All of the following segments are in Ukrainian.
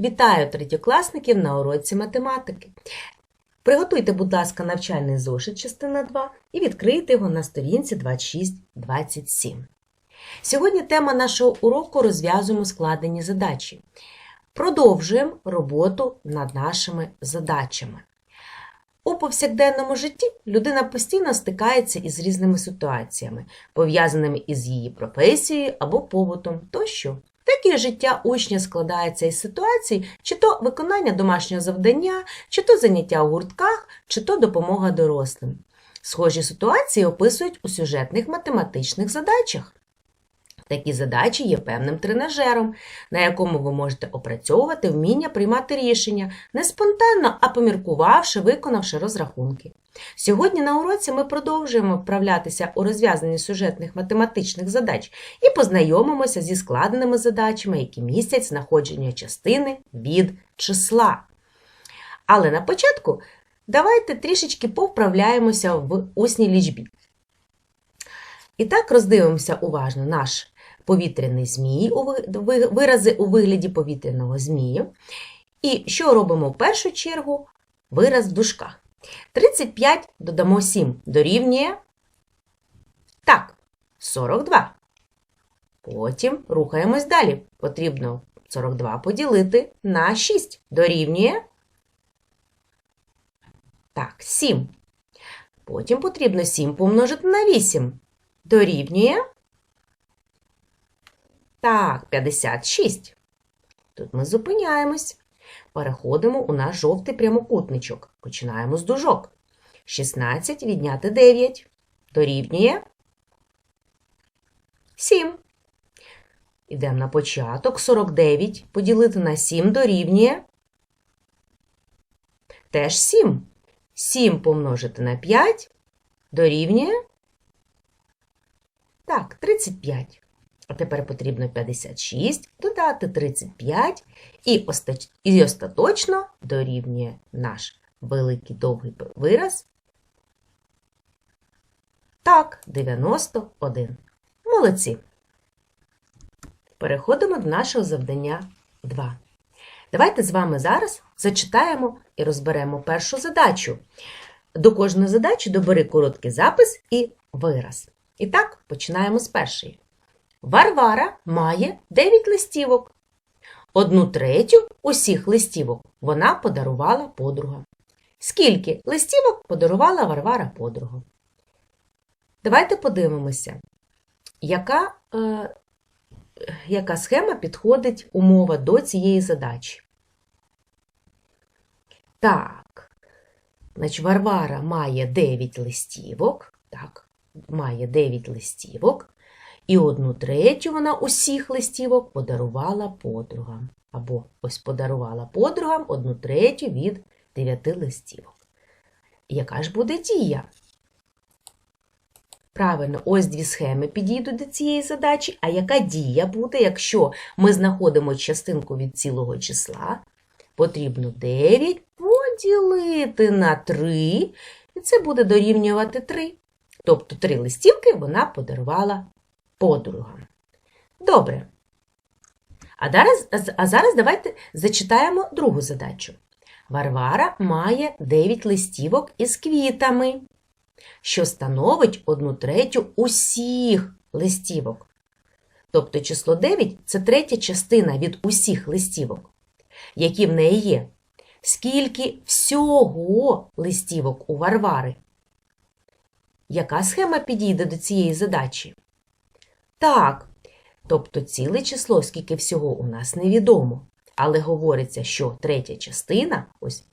Вітаю третьокласників на уроці математики. Приготуйте, будь ласка, навчальний зошит частина 2 і відкрийте його на сторінці 26-27. Сьогодні тема нашого уроку розв'язуємо складені задачі. Продовжуємо роботу над нашими задачами. У повсякденному житті людина постійно стикається із різними ситуаціями, пов'язаними із її професією або побутом тощо. Таке життя учня складається із ситуацій, чи то виконання домашнього завдання, чи то заняття у гуртках, чи то допомога дорослим. Схожі ситуації описують у сюжетних математичних задачах. Такі задачі є певним тренажером, на якому ви можете опрацьовувати вміння приймати рішення не спонтанно, а поміркувавши, виконавши розрахунки. Сьогодні на уроці ми продовжуємо вправлятися у розв'язанні сюжетних математичних задач і познайомимося зі складеними задачами, які містять знаходження частини від числа. Але на початку давайте трішечки повправляємося в усній лічбі. І так роздивимося уважно наш повітряний змій, вирази у вигляді повітряного змія. І що робимо в першу чергу? Вираз в дужках. 35 додамо 7 дорівнює. Так, 42. Потім рухаємось далі. Потрібно 42 поділити на 6 дорівнює. Так, 7. Потім потрібно 7 помножити на 8. Дорівнює. Так, 56. Тут ми зупиняємось. Переходимо у наш жовтий прямокутничок. Починаємо з дужок. 16 відняти 9. Дорівнює 7. Ідемо на початок. 49 поділити на 7 дорівнює теж 7. 7 помножити на 5 дорівнює так, 35. А тепер потрібно 56 додати 35 і, і остаточно дорівнює наш великий довгий вираз. Так, 91. Молодці. Переходимо до нашого завдання 2. Давайте з вами зараз зачитаємо і розберемо першу задачу. До кожної задачі добери короткий запис і вираз. І так, починаємо з першої. Варвара має 9 листівок. Одну третю усіх листівок вона подарувала подругам. Скільки листівок подарувала Варвара подругам? Давайте подивимося, яка, е, яка схема підходить умова до цієї задачі. Так, значить, Варвара має 9 листівок. Так, має 9 листівок. І одну третю вона усіх листівок подарувала подругам. Або ось подарувала подругам одну третю від 9 листівок. Яка ж буде дія? Правильно, ось дві схеми підійдуть до цієї задачі. А яка дія буде, якщо ми знаходимо частинку від цілого числа? Потрібно 9 поділити на 3, і це буде дорівнювати 3. Тобто 3 листівки вона подарувала подругам. Добре. А зараз, а зараз давайте зачитаємо другу задачу. Варвара має 9 листівок із квітами, що становить одну третю усіх листівок. Тобто число 9 це третя частина від усіх листівок, які в неї є. Скільки всього листівок у Варвари? Яка схема підійде до цієї задачі? Так, тобто ціле число, скільки всього у нас невідомо. Але говориться, що третя частина, ось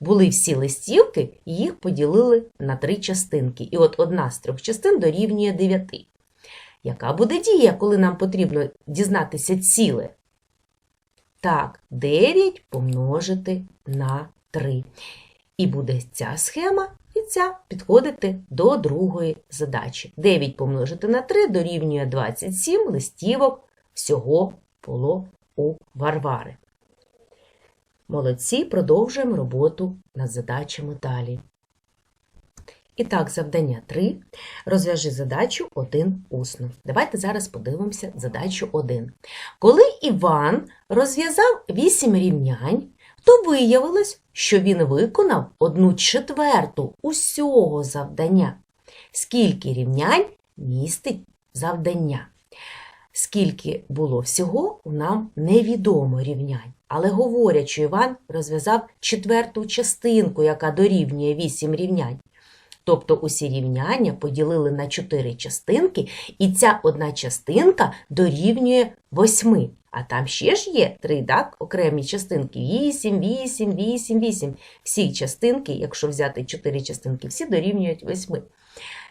були всі листівки, і їх поділили на три частинки. І от одна з трьох частин дорівнює 9. Яка буде дія, коли нам потрібно дізнатися ціле? Так, 9 помножити на 3. І буде ця схема і підходити до другої задачі. 9 помножити на 3 дорівнює 27 листівок всього було у Варвари. Молодці, продовжуємо роботу над задачами далі. І так, завдання 3. Розв'яжи задачу 1 усно. Давайте зараз подивимося задачу 1. Коли Іван розв'язав 8 рівнянь, то виявилось, що він виконав одну четверту усього завдання. Скільки рівнянь містить завдання? Скільки було всього, нам невідомо рівнянь. Але говорячи, Іван розв'язав четверту частинку, яка дорівнює 8 рівнянь. Тобто усі рівняння поділили на 4 частинки, і ця одна частинка дорівнює 8. А там ще ж є 3 так, окремі частинки. 8, 8, 8, 8. Всі частинки, якщо взяти 4 частинки, всі дорівнюють 8.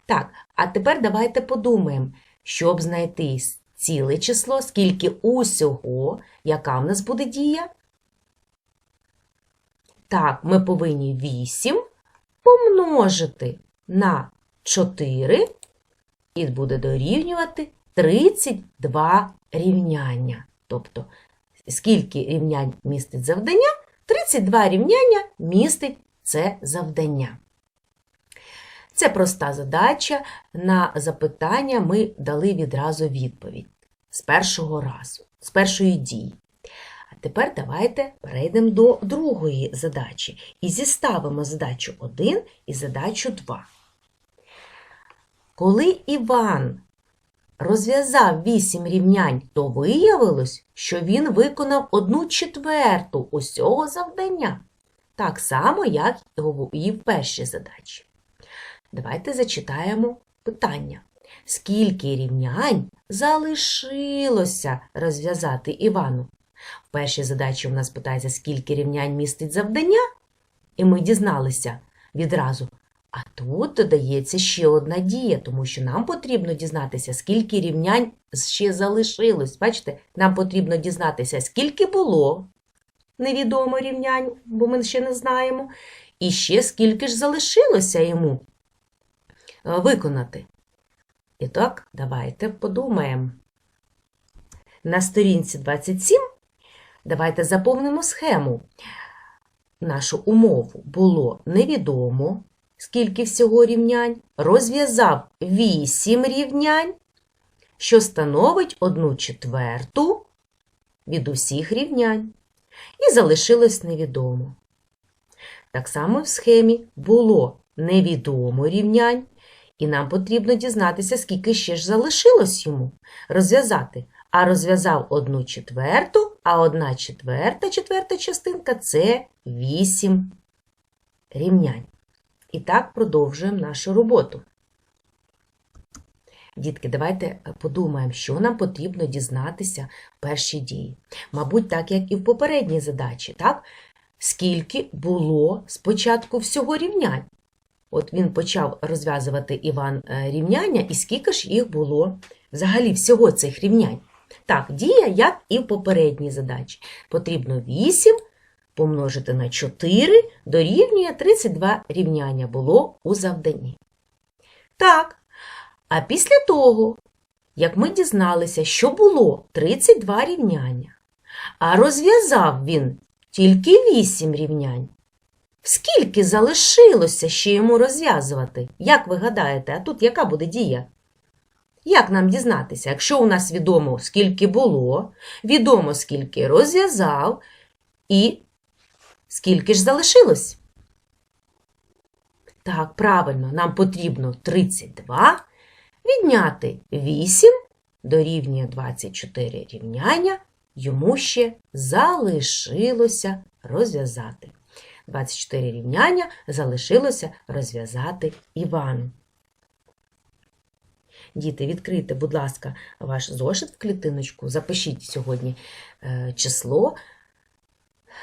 Так, а тепер давайте подумаємо, щоб знайти ціле число, скільки усього, яка в нас буде дія? Так, ми повинні 8 помножити на 4 і буде дорівнювати 32 рівняння. Тобто, скільки рівнянь містить завдання? 32 рівняння містить це завдання. Це проста задача. На запитання ми дали відразу відповідь з першого разу, з першої дії. А тепер давайте перейдемо до другої задачі і зіставимо задачу 1 і задачу 2. Коли Іван розв'язав 8 рівнянь, то виявилось, що він виконав 1 четверту усього завдання. Так само, як і в першій задачі. Давайте зачитаємо питання. Скільки рівнянь залишилося розв'язати Івану? В першій задачі у нас питається, скільки рівнянь містить завдання, і ми дізналися відразу. А тут додається ще одна дія, тому що нам потрібно дізнатися, скільки рівнянь ще залишилось. Бачите, нам потрібно дізнатися, скільки було невідомо рівнянь, бо ми ще не знаємо, і ще скільки ж залишилося йому виконати. І так, давайте подумаємо. На сторінці 27 давайте заповнимо схему. Нашу умову було невідомо, скільки всього рівнянь, розв'язав 8 рівнянь, що становить 1 четверту від усіх рівнянь. І залишилось невідомо. Так само в схемі було невідомо рівнянь, і нам потрібно дізнатися, скільки ще ж залишилось йому розв'язати. А розв'язав одну четверту, а одна четверта, четверта частинка це 8 рівнянь. І так продовжуємо нашу роботу. Дітки, давайте подумаємо, що нам потрібно дізнатися в першій дії. Мабуть, так, як і в попередній задачі, так? Скільки було спочатку всього рівнянь? От він почав розв'язувати Іван е, рівняння, і скільки ж їх було взагалі всього цих рівнянь. Так, дія, як і в попередній задачі. Потрібно 8 помножити на 4 дорівнює 32 рівняння було у завданні. Так, а після того, як ми дізналися, що було 32 рівняння, а розв'язав він тільки 8 рівнянь, Скільки залишилося ще йому розв'язувати? Як ви гадаєте, а тут яка буде дія? Як нам дізнатися, якщо у нас відомо, скільки було, відомо, скільки розв'язав, і скільки ж залишилось? Так, правильно, нам потрібно 32 відняти 8 дорівнює 24 рівняння, йому ще залишилося розв'язати. 24 рівняння залишилося розв'язати Івану. Діти, відкрийте, будь ласка, ваш зошит в клітиночку, запишіть сьогодні е, число,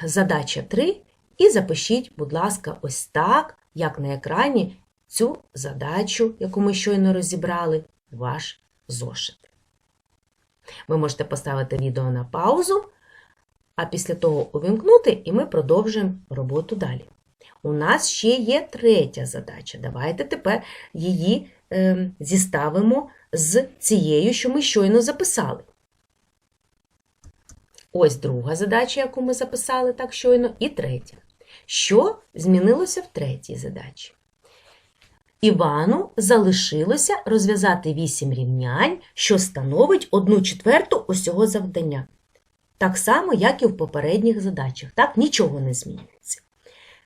задача 3, і запишіть, будь ласка, ось так, як на екрані, цю задачу, яку ми щойно розібрали, ваш зошит. Ви можете поставити відео на паузу а після того увімкнути, і ми продовжуємо роботу далі. У нас ще є третя задача. Давайте тепер її зіставимо з цією, що ми щойно записали. Ось друга задача, яку ми записали так щойно, і третя. Що змінилося в третій задачі? Івану залишилося розв'язати 8 рівнянь, що становить 1 четверту усього завдання. Так само, як і в попередніх задачах. Так, нічого не змінюється.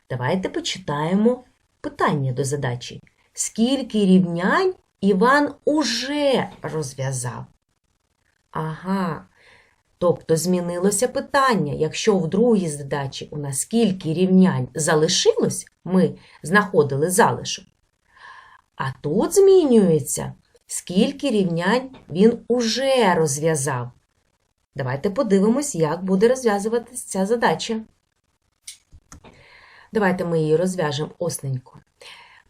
Давайте почитаємо питання до задачі. Скільки рівнянь Іван уже розв'язав? Ага. Тобто змінилося питання. Якщо в другій задачі у нас скільки рівнянь залишилось, ми знаходили залишок. А тут змінюється, скільки рівнянь він уже розв'язав. Давайте подивимось, як буде розв'язуватися ця задача. Давайте ми її розв'яжемо осненько.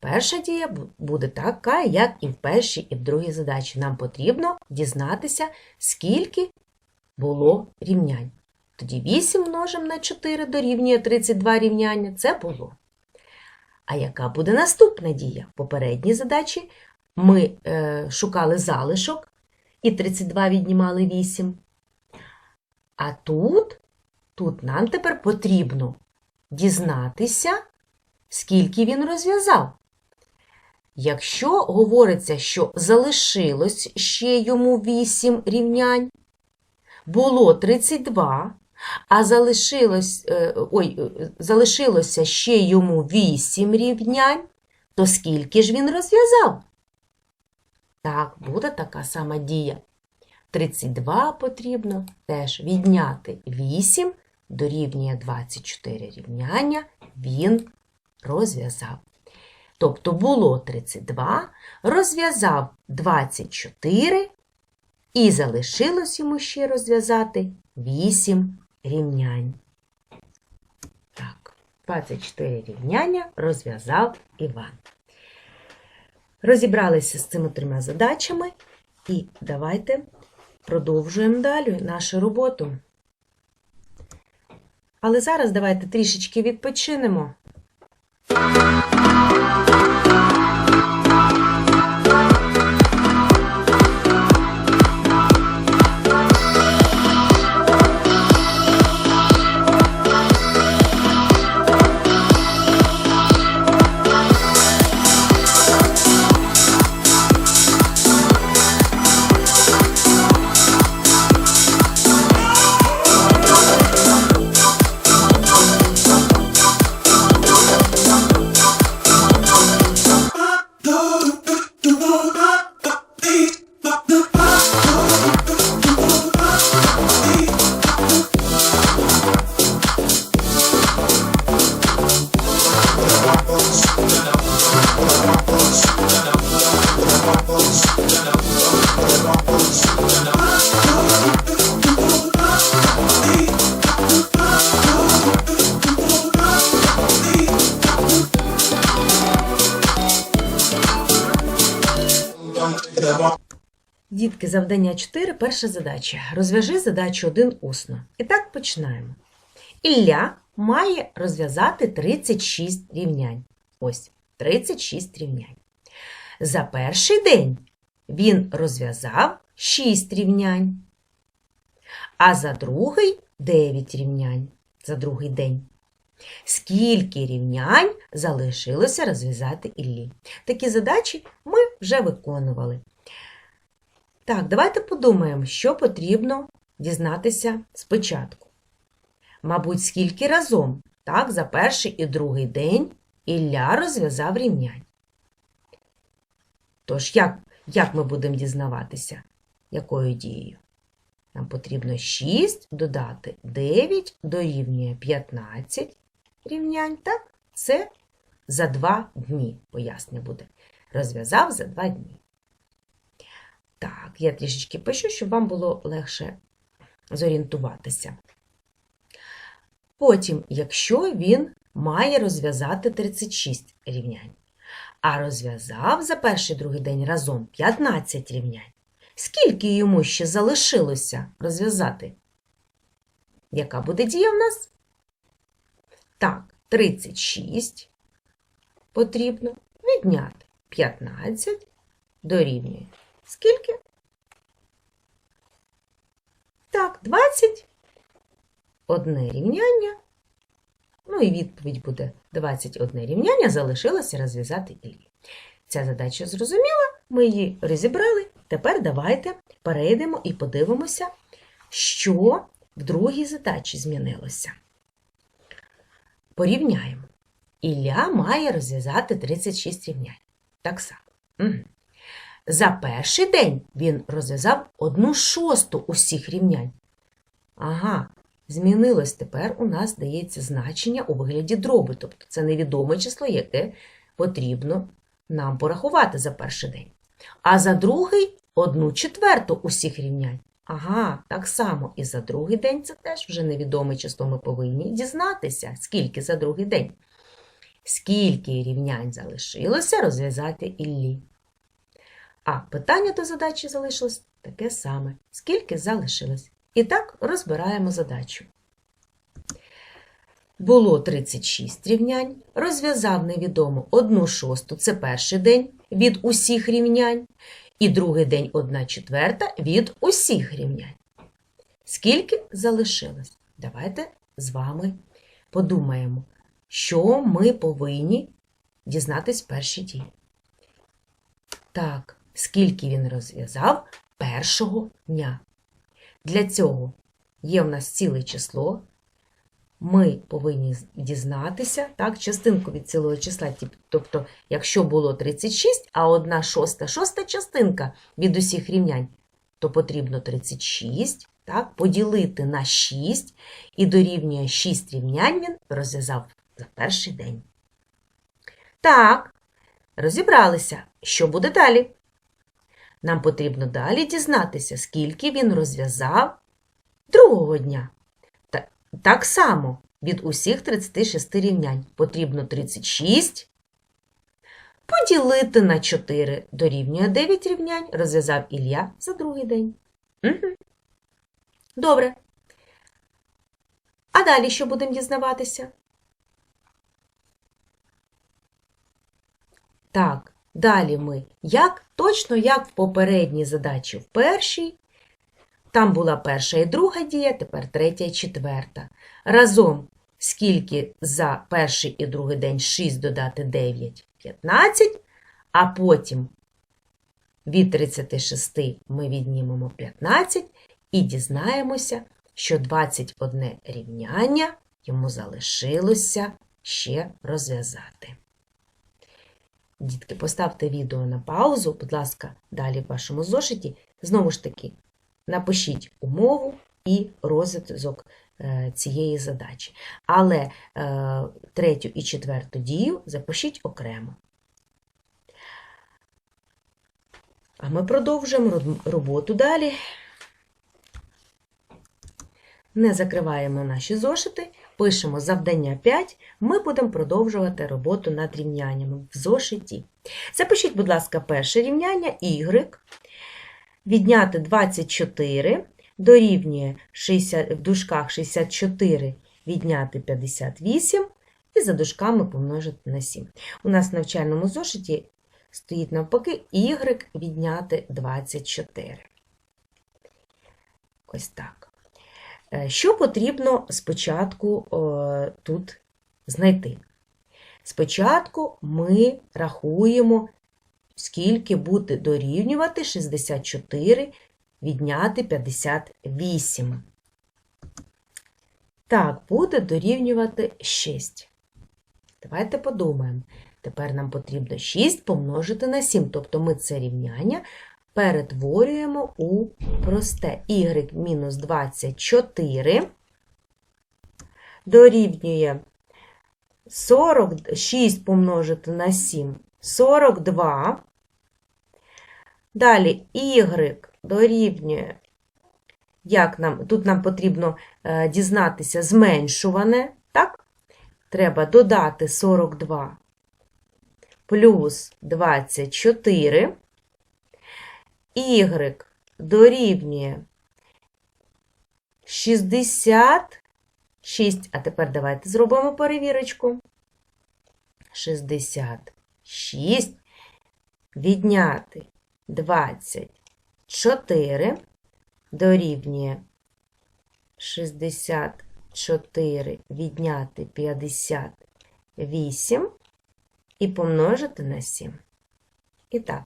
Перша дія буде така, як і в першій, і в другій задачі. Нам потрібно дізнатися, скільки було рівнянь. Тоді 8 множимо на 4 дорівнює 32 рівняння. Це було. А яка буде наступна дія? В попередній задачі ми е, шукали залишок і 32 віднімали 8. А тут, тут нам тепер потрібно дізнатися, скільки він розв'язав. Якщо говориться, що залишилось ще йому 8 рівнянь, було 32, а залишилось, е, ой, е, залишилося ще йому 8 рівнянь, то скільки ж він розв'язав? Так, буде така сама дія. 32 потрібно теж відняти 8 дорівнює 24 рівняння, він розв'язав. Тобто було 32, розв'язав 24 і залишилось йому ще розв'язати 8 рівнянь. Так, 24 рівняння розв'язав Іван. Розібралися з цими трьома задачами і давайте продовжуємо далі нашу роботу. Але зараз давайте трішечки відпочинемо. Завдання 4, перша задача. Розв'яжи задачу 1 усно. І так починаємо. Ілля має розв'язати 36 рівнянь. Ось 36 рівнянь. За перший день він розв'язав 6 рівнянь, а за другий 9 рівнянь. За другий день. Скільки рівнянь залишилося розв'язати Іллі? Такі задачі ми вже виконували. Так, давайте подумаємо, що потрібно дізнатися спочатку. Мабуть, скільки разом, так, за перший і другий день Ілля розв'язав рівнянь. Тож, як, як ми будемо дізнаватися, якою дією? Нам потрібно 6 додати 9 дорівнює 15 рівнянь, так? Це за 2 дні, пояснення буде. Розв'язав за 2 дні. Так, я трішечки пишу, щоб вам було легше зорієнтуватися. Потім, якщо він має розв'язати 36 рівнянь, а розв'язав за перший другий день разом 15 рівнянь, скільки йому ще залишилося розв'язати? Яка буде дія в нас? Так, 36 потрібно відняти 15 дорівнює. Скільки? Так, 20. Одне рівняння. Ну і відповідь буде 21 рівняння залишилося розв'язати Іллі. Ця задача зрозуміла, ми її розібрали. Тепер давайте перейдемо і подивимося, що в другій задачі змінилося. Порівняємо. Ілля має розв'язати 36 рівнянь. Так само. Угу. За перший день він розв'язав одну шосту усіх рівнянь. Ага, змінилось тепер у нас дається значення у вигляді дроби, тобто це невідоме число, яке потрібно нам порахувати за перший день. А за другий одну четверту усіх рівнянь. Ага, так само і за другий день це теж вже невідоме число. Ми повинні дізнатися, скільки за другий день. Скільки рівнянь залишилося розв'язати Іллі. А питання до задачі залишилось таке саме. Скільки залишилось? І так розбираємо задачу. Було 36 рівнянь, розв'язав невідомо одну шосту, це перший день від усіх рівнянь, і другий день одна четверта від усіх рівнянь. Скільки залишилось? Давайте з вами подумаємо, що ми повинні дізнатись в першій дії. Так, скільки він розв'язав першого дня. Для цього є в нас ціле число. Ми повинні дізнатися, так, частинку від цілого числа. Тобто, якщо було 36, а одна шоста, шоста частинка від усіх рівнянь, то потрібно 36 так, поділити на 6 і дорівнює 6 рівнянь він розв'язав за перший день. Так, розібралися. Що буде далі? Нам потрібно далі дізнатися, скільки він розв'язав другого дня. Та, так само від усіх 36 рівнянь потрібно 36 поділити на 4 дорівнює 9 рівнянь, розв'язав Ілля за другий день. Угу. Добре. А далі що будемо дізнаватися? Так, далі ми, як точно як в попередній задачі в першій, там була перша і друга дія, тепер третя і четверта. Разом, скільки за перший і другий день 6 додати 9, 15, а потім від 36 ми віднімемо 15 і дізнаємося, що 21 рівняння йому залишилося ще розв'язати. Дітки, поставте відео на паузу, будь ласка, далі в вашому зошиті. Знову ж таки, напишіть умову і розв'язок е, цієї задачі. Але е, третю і четверту дію запишіть окремо. А ми продовжуємо роботу далі. Не закриваємо наші зошити, пишемо завдання 5, ми будемо продовжувати роботу над рівняннями в зошиті. Запишіть, будь ласка, перше рівняння y. Відняти 24 дорівнює 60, в дужках 64 відняти 58 і за дужками помножити на 7. У нас в навчальному зошиті стоїть навпаки y відняти 24. Ось так. Е, що потрібно спочатку е, тут знайти? Спочатку ми рахуємо, скільки буде дорівнювати 64 відняти 58. Так, буде дорівнювати 6. Давайте подумаємо. Тепер нам потрібно 6 помножити на 7, тобто ми це рівняння перетворюємо у просте y мінус 24 дорівнює 46 помножити на 7 42. Далі y дорівнює, як нам, тут нам потрібно е, дізнатися зменшуване, так? Треба додати 42 плюс 24 y дорівнює 66, а тепер давайте зробимо перевірочку. 66 відняти 24 дорівнює 64 відняти 58 і помножити на 7. І так,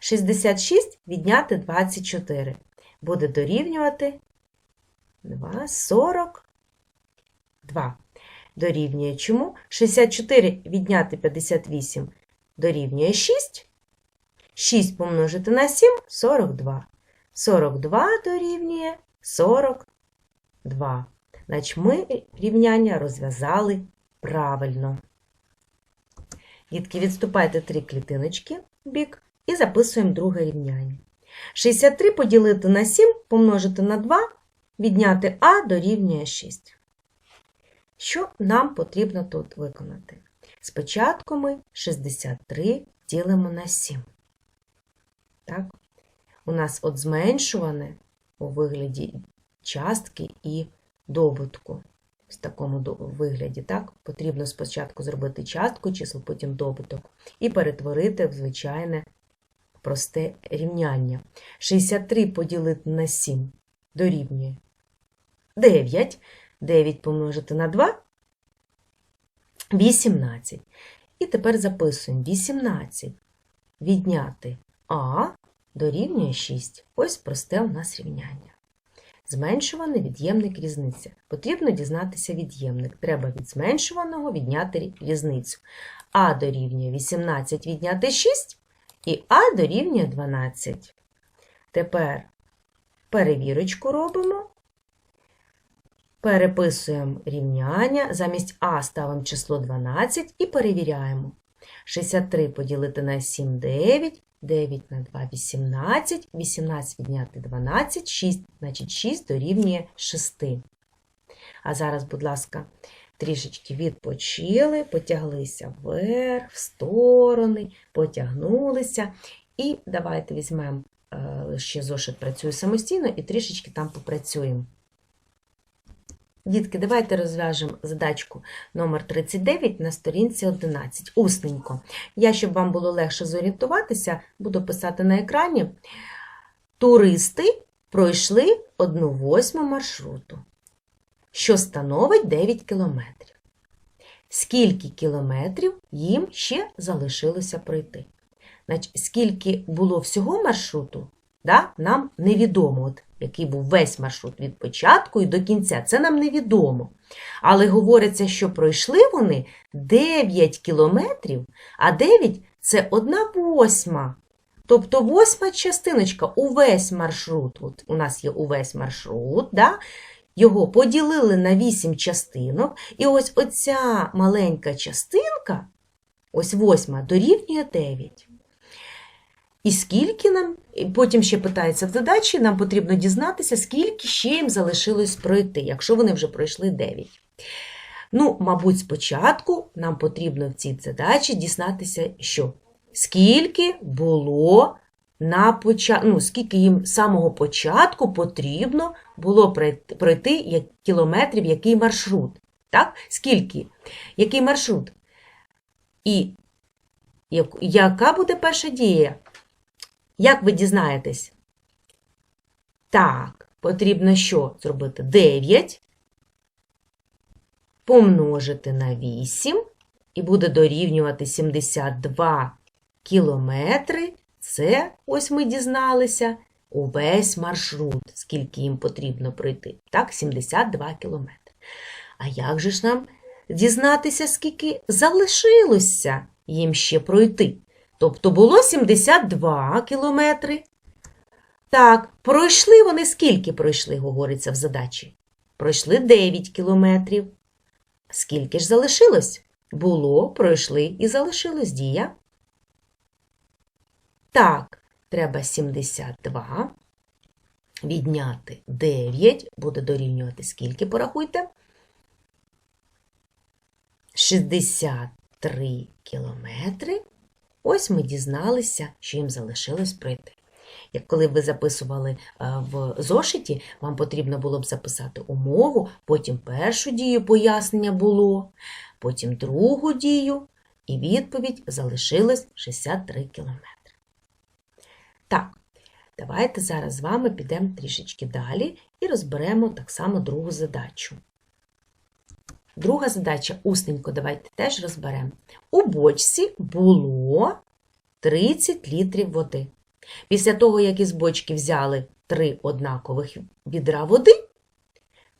66 відняти 24 буде дорівнювати 2, 42. Дорівнює чому? 64 відняти 58 дорівнює 6. 6 помножити на 7 – 42. 42 дорівнює 42. Значить, ми рівняння розв'язали правильно. Дітки, відступайте три клітиночки бік і записуємо друге рівняння. 63 поділити на 7 помножити на 2, відняти а дорівнює 6. Що нам потрібно тут виконати? Спочатку ми 63 ділимо на 7. Так? У нас от зменшуване у вигляді частки і добутку. В такому вигляді, так? Потрібно спочатку зробити частку чисел, потім добуток, і перетворити в звичайне просте рівняння. 63 поділити на 7 дорівнює 9. 9 помножити на 2 – 18. І тепер записуємо 18 відняти а дорівнює 6. Ось просте у нас рівняння. Зменшуваний від'ємник різниця. Потрібно дізнатися від'ємник. Треба від зменшуваного відняти різницю. А дорівнює 18 відняти 6 і А дорівнює 12. Тепер перевірочку робимо. Переписуємо рівняння. Замість А ставимо число 12 і перевіряємо. 63 поділити на 7 – 9, 9 на 2 – 18, 18 відняти 12, 6, значить 6 дорівнює 6. А зараз, будь ласка, трішечки відпочили, потяглися вверх, в сторони, потягнулися. І давайте візьмемо е, ще зошит працює самостійно і трішечки там попрацюємо. Дітки, давайте розв'яжемо задачку номер 39 на сторінці 11. Усненько. Я, щоб вам було легше зорієнтуватися, буду писати на екрані. Туристи пройшли 1 восьму маршруту, що становить 9 кілометрів. Скільки кілометрів їм ще залишилося пройти? Значить, скільки було всього маршруту, да, нам невідомо, От, який був весь маршрут від початку і до кінця. Це нам невідомо. Але говориться, що пройшли вони 9 кілометрів, а 9 – це 1 восьма. Тобто восьма частиночка, увесь маршрут. От у нас є увесь маршрут, да? його поділили на 8 частинок, і ось оця маленька частинка, ось восьма, дорівнює 9. І скільки нам, і потім ще питається в задачі, нам потрібно дізнатися, скільки ще їм залишилось пройти, якщо вони вже пройшли 9. Ну, мабуть, спочатку нам потрібно в цій задачі дізнатися, що скільки було на початку, ну, скільки їм з самого початку потрібно було пройти- як кілометрів, який маршрут. Так? Скільки? Який маршрут? І яка буде перша дія? Як ви дізнаєтесь? Так, потрібно що зробити? 9 помножити на 8 і буде дорівнювати 72 кілометри. Це, ось ми дізналися, увесь маршрут, скільки їм потрібно пройти. Так, 72 кілометри. А як же ж нам дізнатися, скільки залишилося їм ще пройти? Тобто було 72 кілометри. Так, пройшли вони скільки пройшли, говориться в задачі? Пройшли 9 кілометрів. Скільки ж залишилось? Було, пройшли і залишилось дія. Так, треба 72. Відняти 9 буде дорівнювати скільки, порахуйте? 63 кілометри. Ось ми дізналися, що їм залишилось пройти. Як коли ви записували е, в зошиті, вам потрібно було б записати умову, потім першу дію пояснення було, потім другу дію, і відповідь залишилось 63 кілометри. Так, давайте зараз з вами підемо трішечки далі і розберемо так само другу задачу. Друга задача усненько давайте теж розберемо. У бочці було 30 літрів води. Після того, як із бочки взяли три однакових відра води,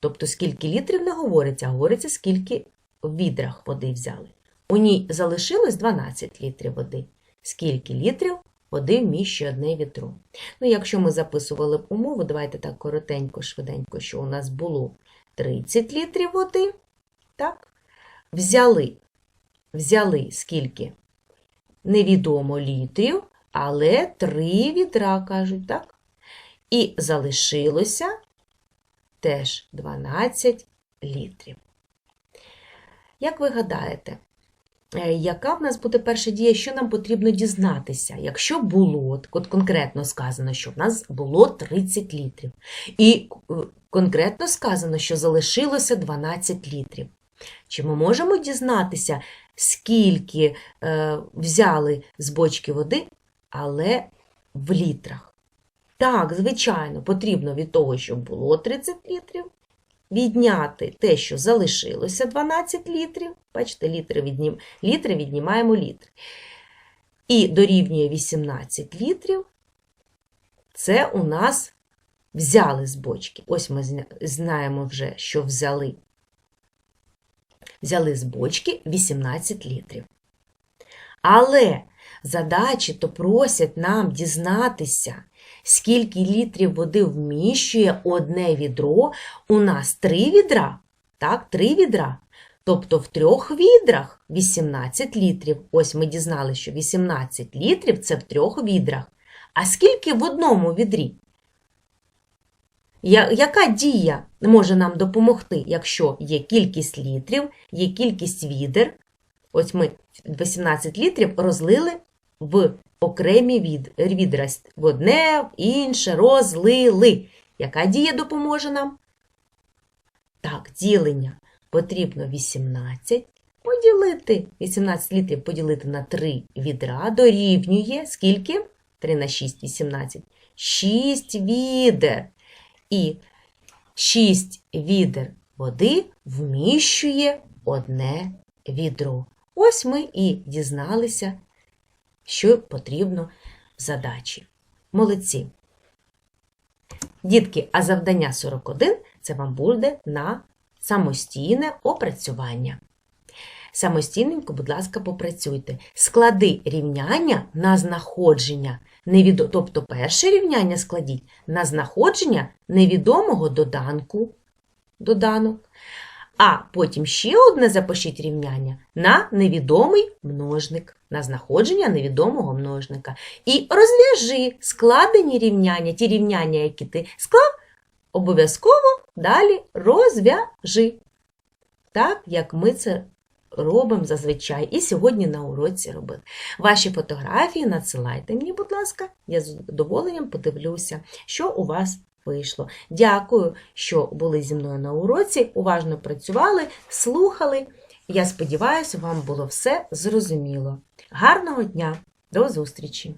тобто скільки літрів не говориться, а говориться, скільки в відрах води взяли. У ній залишилось 12 літрів води. Скільки літрів води вміщує одне відро? Ну, якщо ми записували б умову, давайте так коротенько, швиденько, що у нас було 30 літрів води, так? Взяли, взяли скільки? Невідомо літрів, але три відра, кажуть, так? І залишилося теж 12 літрів. Як ви гадаєте, е, яка в нас буде перша дія, що нам потрібно дізнатися? Якщо було, от конкретно сказано, що в нас було 30 літрів, і е, конкретно сказано, що залишилося 12 літрів. Чи ми можемо дізнатися, скільки е, взяли з бочки води, але в літрах? Так, звичайно, потрібно від того, що було 30 літрів, відняти те, що залишилося 12 літрів. Бачите, літри, віднім... літри віднімаємо літри. І дорівнює 18 літрів. Це у нас взяли з бочки. Ось ми знаємо вже, що взяли. Взяли з бочки 18 літрів. Але задачі то просять нам дізнатися, скільки літрів води вміщує одне відро. У нас три відра. Так, три відра. Тобто в трьох відрах 18 літрів. Ось ми дізнали, що 18 літрів це в трьох відрах. А скільки в одному відрі? Я- Яка дія може нам допомогти, якщо є кількість літрів, є кількість відер? Ось ми 18 літрів розлили в окремі від, відра. В одне, в інше розлили. Яка дія допоможе нам? Так, ділення. Потрібно 18 поділити. 18 літрів поділити на 3 відра дорівнює скільки? 3 на 6, 18. 6 відер. І 6 відер води вміщує одне відро. Ось ми і дізналися, що потрібно в задачі. Молодці. Дітки, а завдання 41 це вам буде на самостійне опрацювання. Самостійненько, будь ласка, попрацюйте. Склади рівняння на знаходження, невідо... тобто перше рівняння складіть на знаходження невідомого доданку, доданок, а потім ще одне запишіть рівняння на невідомий множник, на знаходження невідомого множника. І розв'яжи складені рівняння, ті рівняння, які ти склав, обов'язково далі розв'яжи. Так, як ми це робимо зазвичай. І сьогодні на уроці робили. Ваші фотографії надсилайте мені, будь ласка, я з задоволенням подивлюся, що у вас вийшло. Дякую, що були зі мною на уроці, уважно працювали, слухали. Я сподіваюся, вам було все зрозуміло. Гарного дня! До зустрічі!